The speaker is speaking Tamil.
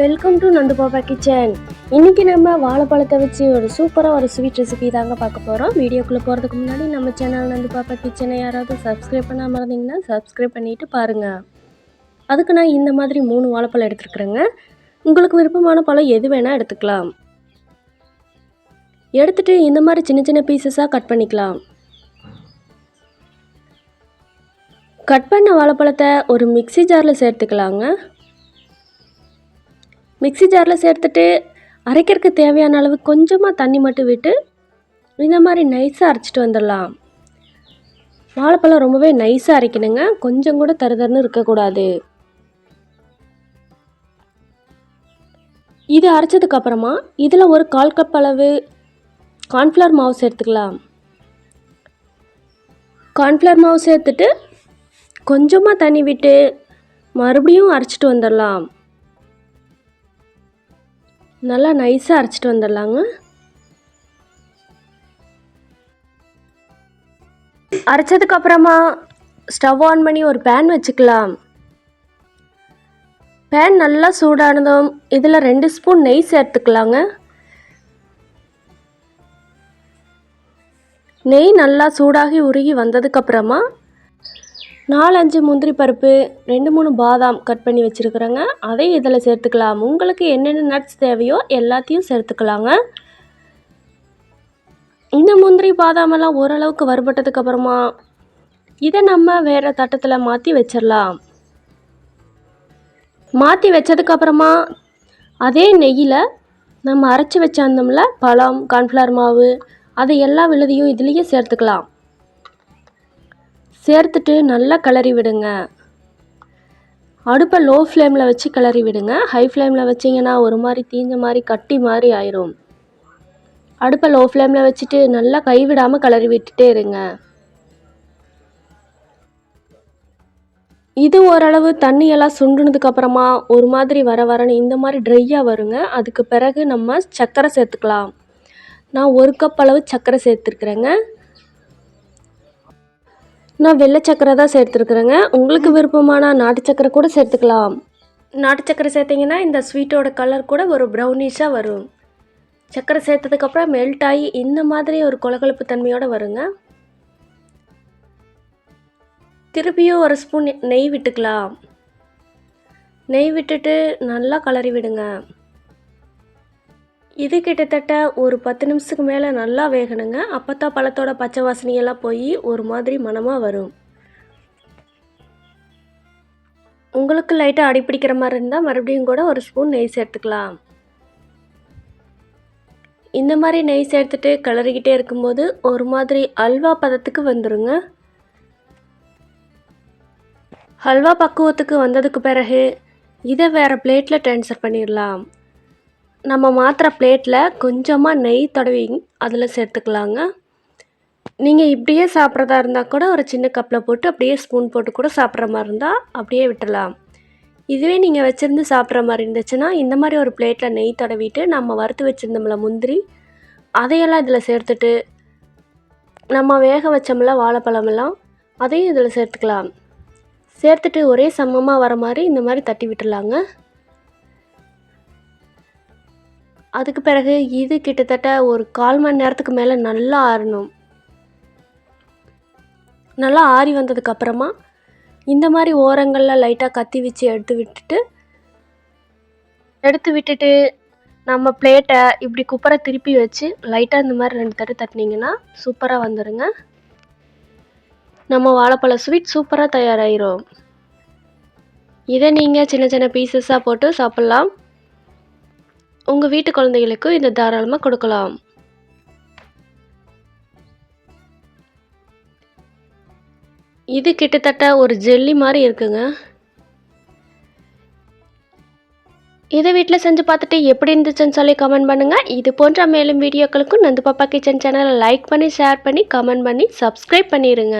வெல்கம் டு நந்து பாப்பா கிச்சன் இன்னைக்கு நம்ம வாழைப்பழத்தை வச்சு ஒரு சூப்பராக ஒரு ஸ்வீட் ரெசிபி தாங்க பார்க்க போகிறோம் வீடியோக்குள்ளே போகிறதுக்கு முன்னாடி நம்ம சேனல் நந்து பாப்பா கிச்சனை யாராவது சப்ஸ்கிரைப் பண்ணாமல் இருந்தீங்கன்னா சப்ஸ்கிரைப் பண்ணிட்டு பாருங்கள் அதுக்கு நான் இந்த மாதிரி மூணு வாழைப்பழம் எடுத்துருக்குறேங்க. உங்களுக்கு விருப்பமான பழம் எது வேணால் எடுத்துக்கலாம். எடுத்துட்டு இந்த மாதிரி சின்ன சின்ன பீசஸாக கட் பண்ணிக்கலாம். கட் பண்ண வாழைப்பழத்தை ஒரு மிக்ஸி ஜாரில் சேர்த்துக்கலாங்க. மிக்ஸி ஜாரில் சேர்த்துட்டு அரைக்கிறதுக்கு தேவையான அளவு கொஞ்சமாக தண்ணி மட்டும் விட்டு இந்த மாதிரி நைஸாக அரைச்சிட்டு வந்துடலாம். வாழைப்பழம் ரொம்பவே நைஸாக அரைக்கணுங்க. கொஞ்சம் கூட தருதருன்னு இருக்கக்கூடாது. இது அரைச்சதுக்கப்புறமா இதில் ஒரு கால் கப் அளவு கார்ன்ஃப்ளவர் மாவு சேர்த்துக்கலாம். கார்ன்ஃப்ளவர் மாவு சேர்த்துட்டு கொஞ்சமாக தண்ணி விட்டு மறுபடியும் அரைச்சிட்டு வந்துடலாம். நல்லா நைஸாக அரைச்சிட்டு வந்துடலாங்க. அரைச்சதுக்கு அப்புறமா ஸ்டவ் ஆன் பண்ணி ஒரு பேன் வச்சுக்கலாம். பேன் நல்லா சூடானதும் இதில் ரெண்டு ஸ்பூன் நெய் சேர்த்துக்கலாங்க. நெய் நல்லா சூடாகி உருகி வந்ததுக்கப்புறமா நாலஞ்சு முந்திரி பருப்பு ரெண்டு மூணு பாதாம் கட் பண்ணி வச்சுருக்குறேங்க. அதையும் இதில் சேர்த்துக்கலாம். உங்களுக்கு என்னென்ன நட்ஸ் தேவையோ எல்லாத்தையும் சேர்த்துக்கலாங்க. இந்த முந்திரி பாதாமெல்லாம் ஓரளவுக்கு வருபட்டதுக்கப்புறமா இதை நம்ம வேறு தட்டத்தில் மாற்றி வச்சிடலாம் மாற்றி வச்சதுக்கப்புறமா அதே நெய்யில் நம்ம அரைச்சி வச்சிருந்தோம்ல பழம் கார்ன்ஃப்ளவர் மாவு அதை எல்லா விழுதையும் இதுலேயே சேர்த்துக்கலாம். சேர்த்துட்டு நல்லா கிளறி விடுங்க. அடுப்பை லோ ஃப்ளேமில் வச்சு கிளறி விடுங்க. ஹை ஃப்ளேமில் வச்சிங்கன்னா ஒரு மாதிரி தீஞ்ச மாதிரி கட்டி மாதிரி ஆயிரும். அடுப்பை லோ ஃப்ளேமில் வச்சுட்டு நல்லா கைவிடாமல் கிளறி விட்டுட்டே இருங்க. இது ஓரளவு தண்ணியெல்லாம் சுண்டுனதுக்கப்புறமா ஒரு மாதிரி வர வரன்னு இந்த மாதிரி ட்ரையாக வருங்க. அதுக்கு பிறகு நம்ம சர்க்கரை சேர்த்துக்கலாம். நான் ஒரு கப் அளவு சர்க்கரை சேர்த்துருக்குறேங்க. நான் வெள்ளை சக்கரை தான் சேர்த்துருக்குறேங்க. உங்களுக்கு விருப்பமான நாட்டு சக்கரை கூட சேர்த்துக்கலாம். நாட்டு சக்கரை சேர்த்திங்கன்னா இந்த ஸ்வீட்டோட கலர் கூட ஒரு ப்ரௌனிஷாக வரும். சக்கரை சேர்த்ததுக்கப்புறம் மெல்ட் ஆகி இந்த மாதிரி ஒரு கொலகொலப்பு தன்மையோடு வருங்க. திருப்பியும் ஒரு ஸ்பூன் நெய் விட்டுக்கலாம். நெய் விட்டுட்டு நல்லா கலரி விடுங்க. இது கிட்டத்தட்ட ஒரு பத்து நிமிஷத்துக்கு மேலே நல்லா வேகணுங்க. அப்போ தான் பழத்தோட பச்சை வாசனையெல்லாம் போய் ஒரு மாதிரி மணமாக வரும். உங்களுக்கு லைட்டாக அடிப்பிடிக்கிற மாதிரி இருந்தால் மறுபடியும் கூட ஒரு ஸ்பூன் நெய் சேர்த்துக்கலாம். இந்த மாதிரி நெய் சேர்த்துட்டு கிளறிக்கிட்டே இருக்கும்போது ஒரு மாதிரி அல்வா பதத்துக்கு வந்துடுங்க ஹல்வா பக்குவத்துக்கு வந்ததுக்கு பிறகு இதை வேறு பிளேட்டில் ட்ரான்ஸ்ஃபர் பண்ணிடலாம் நம்ம மாத்திர பிளேட்டில் கொஞ்சமாக நெய் தடவி அதில் சேர்த்துக்கலாங்க. நீங்கள் இப்படியே சாப்பிட்றதா இருந்தால் கூட ஒரு சின்ன கப்பில் போட்டு அப்படியே ஸ்பூன் போட்டு கூட சாப்பிட்ற மாதிரி இருந்தால் அப்படியே விட்டுடலாம். இதுவே நீங்கள் வச்சுருந்து சாப்பிட்ற மாதிரி இருந்துச்சுன்னா இந்த மாதிரி ஒரு பிளேட்டில் நெய் தடவிட்டு நம்ம வறுத்து வச்சுருந்தோம்ல முந்திரி அதையெல்லாம் இதில் சேர்த்துட்டு நம்ம வேக வச்சோம்ல வாழைப்பழமெல்லாம் அதையும் இதில் சேர்த்துக்கலாம். சேர்த்துட்டு ஒரே சமமாக வர மாதிரி இந்த மாதிரி தட்டி விட்டுடலாங்க. அதுக்கு பிறகு இது கிட்டத்தட்ட ஒரு கால் மணி நேரத்துக்கு மேலே நல்லா ஆறணும். நல்லா ஆறி வந்ததுக்கப்புறமா இந்த மாதிரி ஓரங்களில் லைட்டாக கத்தி வச்சு எடுத்து விட்டுட்டு எடுத்து விட்டுட்டு நம்ம பிளேட்டை இப்படி குப்பரை திருப்பி வச்சு லைட்டாக இந்த மாதிரி ரெண்டு தட்டு தட்டினீங்கன்னா சூப்பராக வந்துடுங்க நம்ம வாழைப்பழ ஸ்வீட் சூப்பராக தயாராகிரும் இதை நீங்கள் சின்ன சின்ன பீசஸாக போட்டு சாப்பிட்லாம். உங்கள் வீட்டு குழந்தைகளுக்கும் இதை தாராளமாக கொடுக்கலாம். இது கிட்டத்தட்ட ஒரு ஜெல்லி மாதிரி இருக்குங்க. இதை வீட்டில் செஞ்சு பார்த்துட்டு எப்படி இருந்துச்சுன்னு சொல்லி கமெண்ட் பண்ணுங்கள் இது போன்ற மேலும் வீடியோக்களுக்கும் நந்து பாப்பா கிச்சன் சேனலை லைக் பண்ணி ஷேர் பண்ணி கமெண்ட் பண்ணி சப்ஸ்கிரைப் பண்ணிடுங்க